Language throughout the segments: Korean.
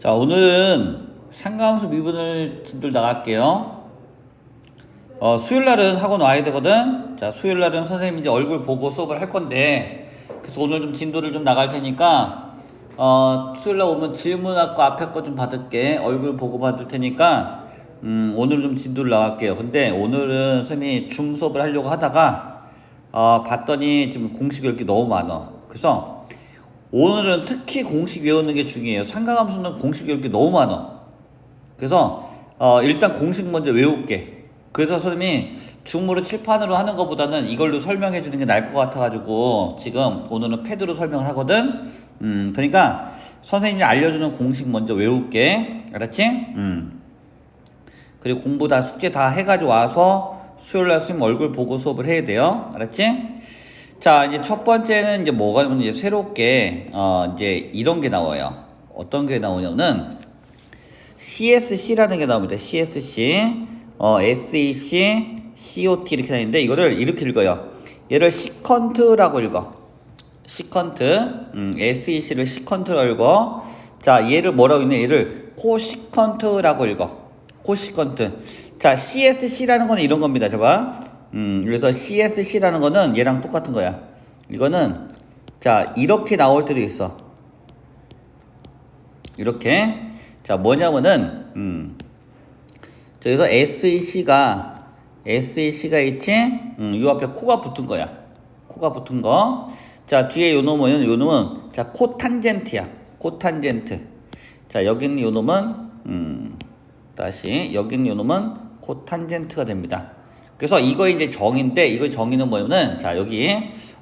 자, 오늘은 상가함수 미분을 진도를 나갈게요. 어, 수요일 날은 학원 와야 되거든. 자, 수요일 날은 선생님 이제 얼굴 보고 수업을 할 건데, 그래서 오늘 좀 진도를 좀 나갈 테니까, 어, 수요일 날 오면 질문하고 앞에 거 좀 받을게. 얼굴 보고 받을 테니까, 음, 오늘 좀 진도를 나갈게요. 근데 오늘은 선생님이 줌 수업을 하려고 하다가, 어, 봤더니 지금 공식 읽기 너무 많아. 그래서 오늘은 특히 공식 외우는 게 중요해요. 상가함수는 공식 외울 게 너무 많아. 그래서 어, 일단 공식 먼저 외울게. 그래서 선생님이 중무로 칠판으로 하는 것보다는 이걸로 설명해 주는 게 나을 것 같아가지고 지금 오늘은 패드로 설명을 하거든. 음, 그러니까 선생님이 알려주는 공식 먼저 외울게. 알았지? 음. 그리고 공부 다 숙제 다 해가지고 와서 수요일 날 선생님 얼굴 보고 수업을 해야 돼요. 알았지? 자, 이제 첫 번째는 이제 뭐가 이제 새롭게 어 이제 이런 게 나와요. 어떤 게 나오냐면은 CSC라는 게 나옵니다. CSC, 어 SEC, COT 이렇게 나있는데 이거를 이렇게 읽어요. 얘를 시컨트라고 읽어. 시컨트, 음, SEC를 시컨트라고 읽어. 자, 얘를 뭐라고 읽냐? 얘를 코시컨트라고 읽어. 코시컨트. 자, CSC라는 거는 이런 겁니다. 봐봐. 음, 그래서 CSC라는 거는 얘랑 똑같은 거야. 이거는 자 이렇게 나올 때도 있어. 이렇게 자 뭐냐면은 음, 저기서 SEC가 SEC가 있지? 음, 요 앞에 코가 붙은 거야. 코가 붙은 거. 자 뒤에 요 놈은 요 놈은 자 코 탄젠트야. 코 탄젠트. 자 여기 있는 요 놈은 음, 다시 여기 있는 요 놈은 코 탄젠트가 됩니다. 그래서 이거 이제 정인데 이거 정의는 뭐냐면은 자 여기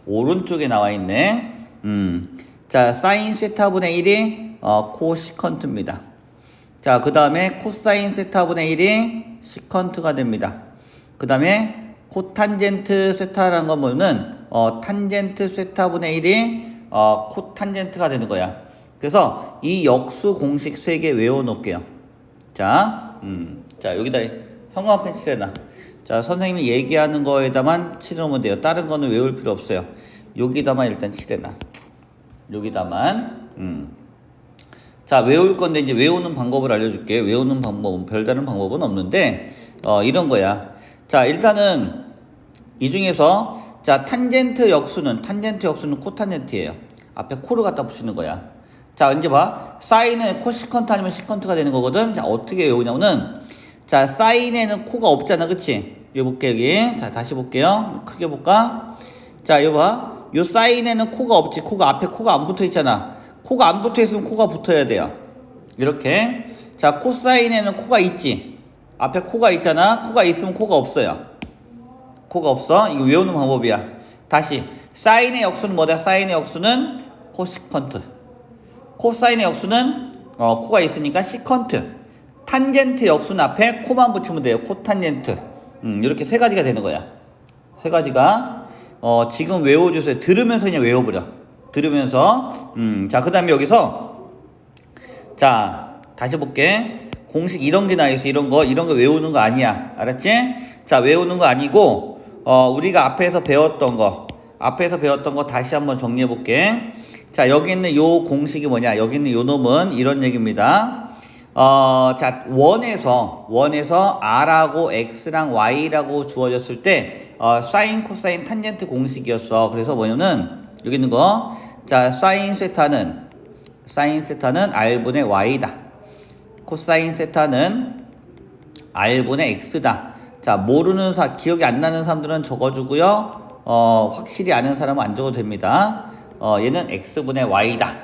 오른쪽에 나와 있네. 음. 자, 사인 세타분의 1이 어, 코시컨트입니다. 자, 그 다음에 코사인 세타분의 1이 시컨트가 됩니다. 그 다음에 코탄젠트 세타라는 건 뭐냐면 어, 탄젠트 세타분의 1이 어, 코탄젠트가 되는 거야. 그래서 이 역수 공식 3개 외워 놓을게요. 자, 음. 자, 여기다 형광펜 칠해놔. 자, 선생님이 얘기하는 거에다만 칠해놓으면 돼요. 다른 거는 외울 필요 없어요. 여기다만 일단 칠해놔. 여기다만, 음. 자, 외울 건데 이제 외우는 방법을 알려줄게. 외우는 방법은 별다른 방법은 없는데, 어, 이런 거야. 자, 일단은 이 중에서 자, 탄젠트 역수는, 탄젠트 역수는 코탄젠트예요. 앞에 코를 갖다 붙이는 거야. 자, 이제 봐. 사인은 코시컨트 아니면 시컨트가 되는 거거든. 자, 어떻게 외우냐면은, 자, 사인에는 코가 없잖아. 그치? 여기 볼게, 여기. 자, 다시 볼게요. 크게 볼까? 자, 여기 봐. 요 사인에는 코가 없지. 코가 앞에 코가 안 붙어 있잖아. 코가 안 붙어 있으면 코가 붙어야 돼요. 이렇게. 자, 코사인에는 코가 있지. 앞에 코가 있잖아. 코가 있으면 코가 없어요. 코가 없어. 이거 외우는 방법이야. 다시. 사인의 역수는 뭐다? 사인의 역수는 코시컨트. 코사인의 역수는 어, 코가 있으니까 시컨트. 탄젠트 역수는 앞에 코만 붙이면 돼요. 코탄젠트. 음, 이렇게 세 가지가 되는 거야. 세 가지가 어, 지금 외워주세요. 들으면서 그냥 외워버려. 들으면서 음, 자, 그 다음에 여기서 자, 다시 볼게. 공식 이런 게 나있어. 이런 거, 이런 거 외우는 거 아니야. 알았지? 자, 외우는 거 아니고 어, 우리가 앞에서 배웠던 거, 앞에서 배웠던 거 다시 한번 정리해 볼게. 자, 여기 있는 요 공식이 뭐냐? 여기 있는 요 놈은 이런 얘기입니다. 어, 자, 원에서, 원에서 R하고 X랑 Y라고 주어졌을 때, 어, 사인, 코사인, 탄젠트 공식이었어. 그래서 뭐냐면, 여기 있는 거, 자, 사인 세타는, 사인 세타는 R분의 Y다. 코사인 세타는 R분의 X다. 자, 모르는 사, 기억이 안 나는 사람들은 적어주고요. 어, 확실히 아는 사람은 안 적어도 됩니다. 어, 얘는 X분의 Y다.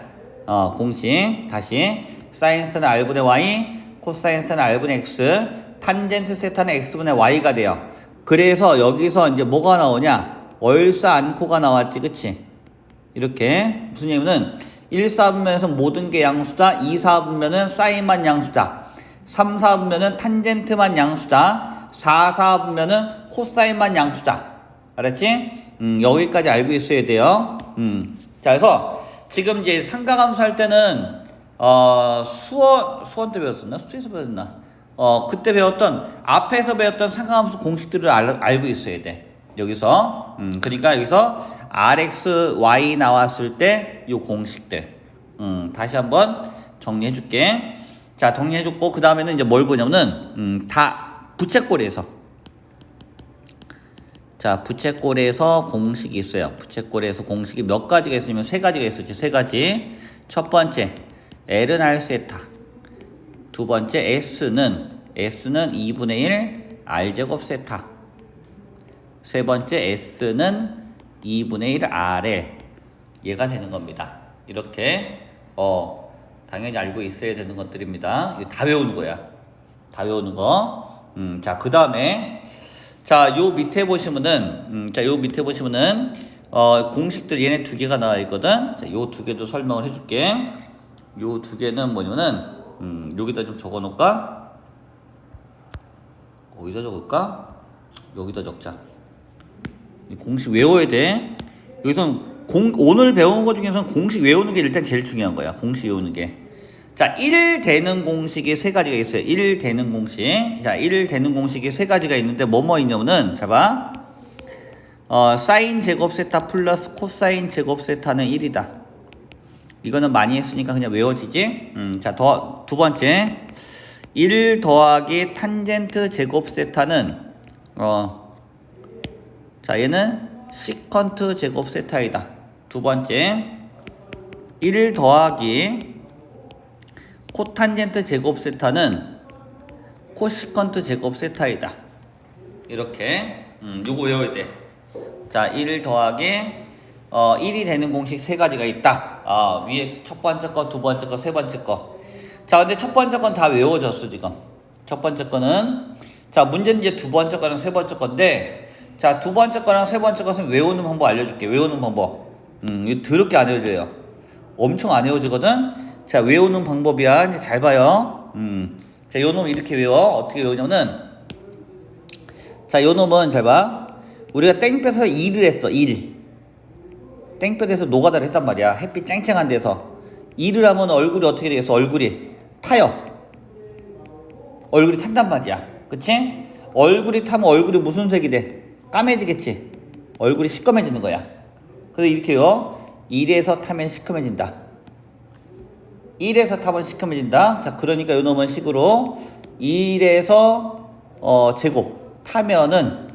어, 공식. 다시. 사인 세타는 R분의 Y, 코사인 세타는 R분의 X, 탄젠트 세타는 X분의 Y가 돼요. 그래서 여기서 이제 뭐가 나오냐? 얼싸 안코가 나왔지, 그치? 이렇게. 무슨 얘기냐면, 1, 4분면에서 모든 게 양수다. 2, 4분면은 사인만 양수다. 3, 4분면은 탄젠트만 양수다. 4, 4분면은 코사인만 양수다. 알았지? 음, 여기까지 알고 있어야 돼요. 음. 자, 그래서 지금 이제 상가감수 할 때는 어, 수원, 수원 때 배웠었나? 수에서 배웠나? 어, 그때 배웠던, 앞에서 배웠던 상관함수 공식들을 알, 알고 있어야 돼. 여기서. 음, 그러니까 여기서 RX, Y 나왔을 때 요 공식들. 음, 다시 한번 정리해 줄게. 자, 정리해 줬고, 그 다음에는 이제 뭘 보냐면은, 음, 다 부채꼴에서. 자, 부채꼴에서 공식이 있어요. 부채꼴에서 공식이 몇 가지가 있으냐면 세 가지가 있었죠. 세 가지. 첫 번째, L은 R 세타. 두 번째, S는, S는 2분의 1 R제곱 세타. 세 번째, S는 2분의 1 RL. 얘가 되는 겁니다. 이렇게, 어, 당연히 알고 있어야 되는 것들입니다. 이거 다 외우는 거야. 다 외우는 거. 음, 자, 그 다음에, 자, 요 밑에 보시면은, 음, 자, 요 밑에 보시면은, 어, 공식들 얘네 두 개가 나와 있거든. 자, 요 두 개도 설명을 해줄게. 요 두 개는 뭐냐면은, 음, 여기다 좀 적어 놓을까? 어디다 적을까? 여기다 적자. 이 공식 외워야 돼. 여기선 공, 오늘 배운 것 중에서는 공식 외우는 게 일단 제일 중요한 거야. 공식 외우는 게. 자, 1 되는 공식이 세 가지가 있어요. 1 되는 공식. 자, 1 되는 공식이 세 가지가 있는데 뭐뭐 있냐면은 자 봐. 어, 사인 제곱 세타 플러스 코사인 제곱 세타는 1이다. 이거는 많이 했으니까 그냥 외워지지. 음, 자, 더 두 번째. 1 더하기 탄젠트 제곱 세타는 어 자, 얘는 시컨트 제곱 세타이다. 두 번째. 1 더하기 코탄젠트 제곱 세타는 코시컨트 제곱 세타이다. 이렇게 음, 요거 외워야 돼. 자, 1 더하기 어, 1이 되는 공식 세 가지가 있다. 아, 위에 첫 번째 거, 두 번째 거, 세 번째 거. 자, 근데 첫 번째 건 다 외워졌어, 지금. 첫 번째 거는 자, 문제는 이제 두 번째 거랑 세 번째 건데 자, 두 번째 거랑 세 번째 것은 외우는 방법 알려줄게. 외우는 방법. 음, 이거 더럽게 안 외워져요. 엄청 안 외워지거든? 자, 외우는 방법이야. 이제 잘 봐요. 음. 자, 요 놈 이렇게 외워. 어떻게 외우냐면은, 자, 요 놈은 잘 봐. 우리가 땡 빼서 일을 했어, 일. 땡 빼서 노가다를 했단 말이야. 햇빛 쨍쨍한 데서. 일을 하면 얼굴이 어떻게 되겠어? 얼굴이 타요. 얼굴이 탄단 말이야. 그치? 얼굴이 타면 얼굴이 무슨 색이 돼? 까매지겠지? 얼굴이 시꺼매지는 거야. 그래서 이렇게요. 1에서 타면 시커매진다. 1에서 타면 시커매진다. 자, 그러니까 요 놈은 식으로 1에서 어, 제곱 타면은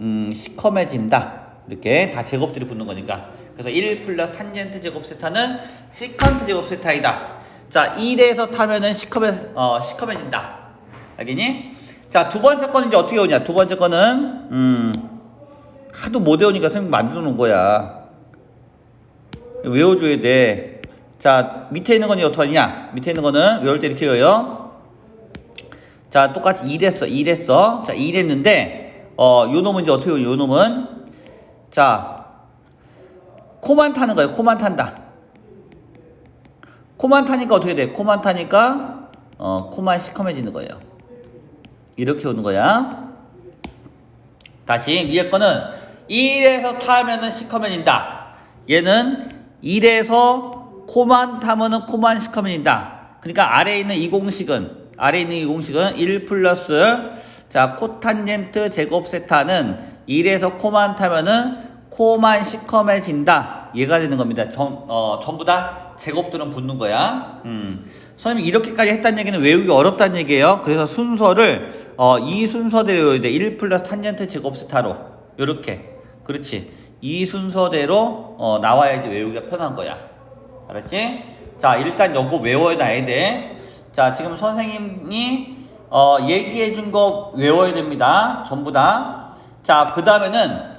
음, 시커매진다. 이렇게 다 제곱들이 붙는 거니까. 그래서 1 플러스 탄젠트 제곱 세타는 시컨트 제곱 세타이다. 자, 1에서 타면은 시커매 어, 시커매진다. 알겠니? 자, 두 번째 거는 이제 어떻게 오냐? 두 번째 거는 음 하도 못 외우니까 선생님 만들어 놓은 거야. 외워줘야 돼. 자, 밑에 있는 건 어떻게 하냐? 밑에 있는 거는 외울 때 이렇게 외워요. 자, 똑같이 1했어, 1했어. 자, 1했는데, 어, 요 놈은 이제 어떻게 외워요? 요 놈은. 자, 코만 타는 거예요. 코만 탄다. 코만 타니까 어떻게 돼? 코만 타니까, 어, 코만 시커매지는 거예요. 이렇게 오는 거야. 다시, 위에 거는 1에서 타면은 시커매진다. 얘는 1에서 코만 타면은 코만 시커맨이다. 그러니까 아래에 있는 이 공식은 아래에 있는 이 공식은 1 플러스 자 코탄젠트 제곱 세타는 1에서 코만 타면은 코만 시커매진다. 얘가 되는 겁니다. 전, 어, 전부 다 제곱들은 붙는 거야. 음. 선생님이 이렇게까지 했다는 얘기는 외우기 어렵다는 얘기예요. 그래서 순서를 어, 이 순서대로 외워야 돼. 1 플러스 탄젠트 제곱 세타로. 요렇게. 그렇지. 이 순서대로 어, 나와야지 외우기가 편한 거야. 알았지? 자, 일단 요거 외워놔야 돼. 자, 지금 선생님이 어, 얘기해 준 거 외워야 됩니다. 전부 다. 자, 그 다음에는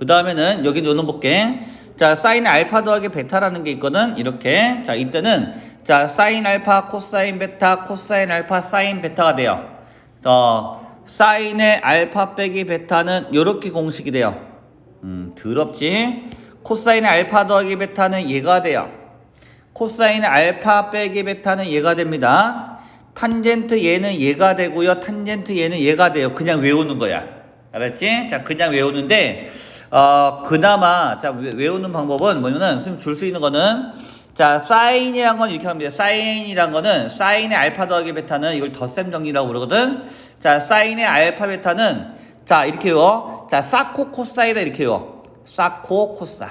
그 다음에는 여기 요놈 볼게. 자, 사인 알파 더하기 베타라는 게 있거든. 이렇게. 자, 이때는 자, 사인 알파, 코사인 베타, 코사인 알파, 사인 베타가 돼요. 어, 사인의 알파 빼기 베타는 이렇게 공식이 돼요. 음, 더럽지? 코사인의 알파 더하기 베타는 얘가 돼요. 코사인의 알파 빼기 베타는 얘가 됩니다. 탄젠트 얘는 얘가 되고요. 탄젠트 얘는 얘가 돼요. 그냥 외우는 거야. 알았지? 자, 그냥 외우는데, 어, 그나마, 자, 외- 외우는 방법은 뭐냐면, 선생님 줄 수 있는 거는, 자, 사인이란 건 이렇게 합니다. 사인이란 거는, 사인의 알파 더하기 베타는 이걸 덧셈 정리라고 그러거든. 자, 사인의 알파 베타는, 자, 이렇게 외워. 자, 사코 코사이다 이렇게 외워. 사코 코사.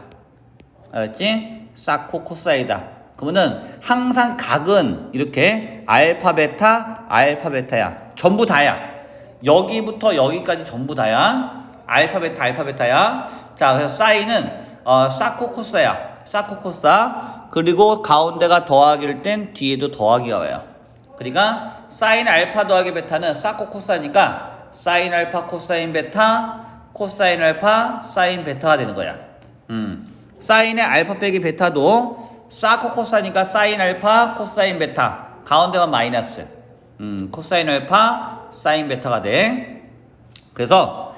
알았지? 사코 코사이다. 그러면은 항상 각은 이렇게 알파 베타 알파 베타야. 전부 다야. 여기부터 여기까지 전부 다야. 알파 베타 알파 베타야. 자, 그래서 사인은 어, 사코코사야. 사코코사. 그리고 가운데가 더하기일 땐 뒤에도 더하기가 와요. 그러니까 사인 알파 더하기 베타는 사코코사니까 사인 알파 코사인 베타 코사인 알파 사인 베타가 되는 거야. 음. 사인의 알파 빼기 베타도 사코 코사니까 사인 알파 코사인 베타 가운데만 마이너스. 음, 코사인 알파 사인 베타가 돼. 그래서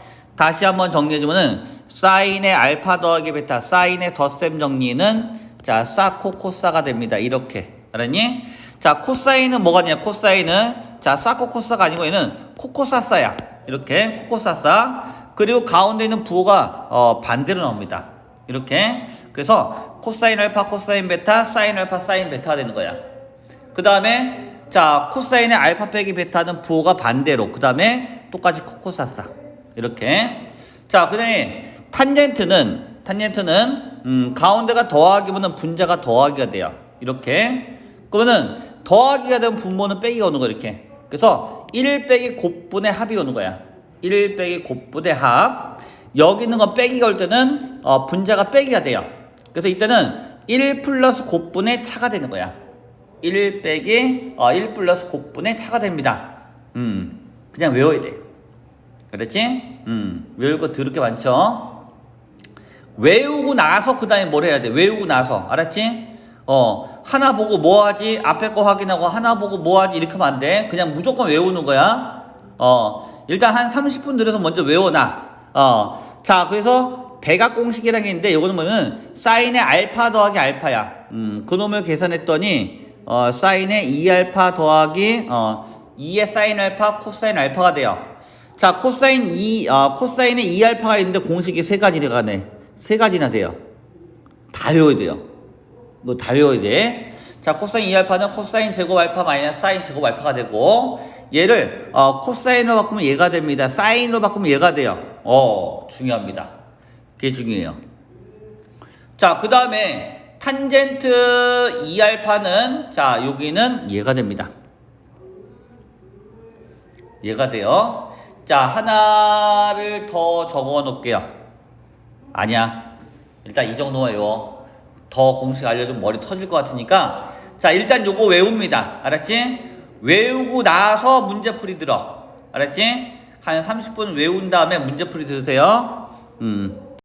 다시 한번 정리해주면은 사인의 알파 더하기 베타 사인의 덧셈 정리는 자 사 코 코사가 됩니다. 이렇게 알았니? 자 코사인은 뭐가 냐? 코사인은 자 사 코 코사가 아니고 얘는 코코사사야. 이렇게 코코사사. 그리고 가운데 있는 부호가 어, 반대로 나옵니다. 이렇게 그래서 코사인 알파 코사인 베타 사인 알파 사인 베타가 되는 거야. 그 다음에 자 코사인의 알파 빼기 베타는 부호가 반대로 그 다음에 똑같이 코코사사 이렇게. 자 그 다음에 탄젠트는 탄젠트는 음, 가운데가 더하기보다는 분자가 더하기가 돼요. 이렇게. 그러면은 더하기가 되면 분모는 빼기가 오는 거 이렇게. 그래서 1 빼기 곱분의 합이 오는 거야. 1 빼기 곱분의 합. 여기 있는 건 빼기가 올 때는 어, 분자가 빼기가 돼요. 그래서 이때는 1 플러스 곱분의 차가 되는 거야. 1 빼기 어, 1 플러스 곱분의 차가 됩니다. 음, 그냥 외워야 돼. 그랬지? 음, 외울 거 더럽게 많죠? 외우고 나서 그 다음에 뭘 해야 돼? 외우고 나서. 알았지? 어, 하나 보고 뭐 하지? 앞에 거 확인하고 하나 보고 뭐 하지? 이렇게 하면 안 돼. 그냥 무조건 외우는 거야. 어, 일단 한 30분 들여서 먼저 외워놔. 어, 자, 그래서 배각 공식이라는 게 있는데 이거는 뭐냐면 사인의 알파 더하기 알파야. 음, 그놈을 계산했더니 어, 사인의 2알파 더하기 어, 2의 사인 알파 코사인 알파가 돼요. 자, 코사인 2 어, 코사인의 2알파가 있는데 공식이 세 가지가 네. 세 가지나 돼요. 다 외워야 돼요. 이거 다 외워야 돼. 자, 코사인 2알파는 코사인 제곱 알파 마이너스 사인 제곱 알파가 되고 얘를 어, 코사인으로 바꾸면 얘가 됩니다. 사인으로 바꾸면 얘가 돼요. 어, 중요합니다. 그게 중요해요. 자, 그 다음에 탄젠트 2알파는 자, 여기는 얘가 됩니다. 얘가 돼요. 자, 하나를 더 적어 놓을게요. 아니야. 일단 이 정도만 외워. 더 공식 알려주면 머리 터질 것 같으니까. 자, 일단 요거 외웁니다. 알았지? 외우고 나서 문제풀이 들어. 알았지? 한 30분 외운 다음에 문제풀이 들으세요. 음.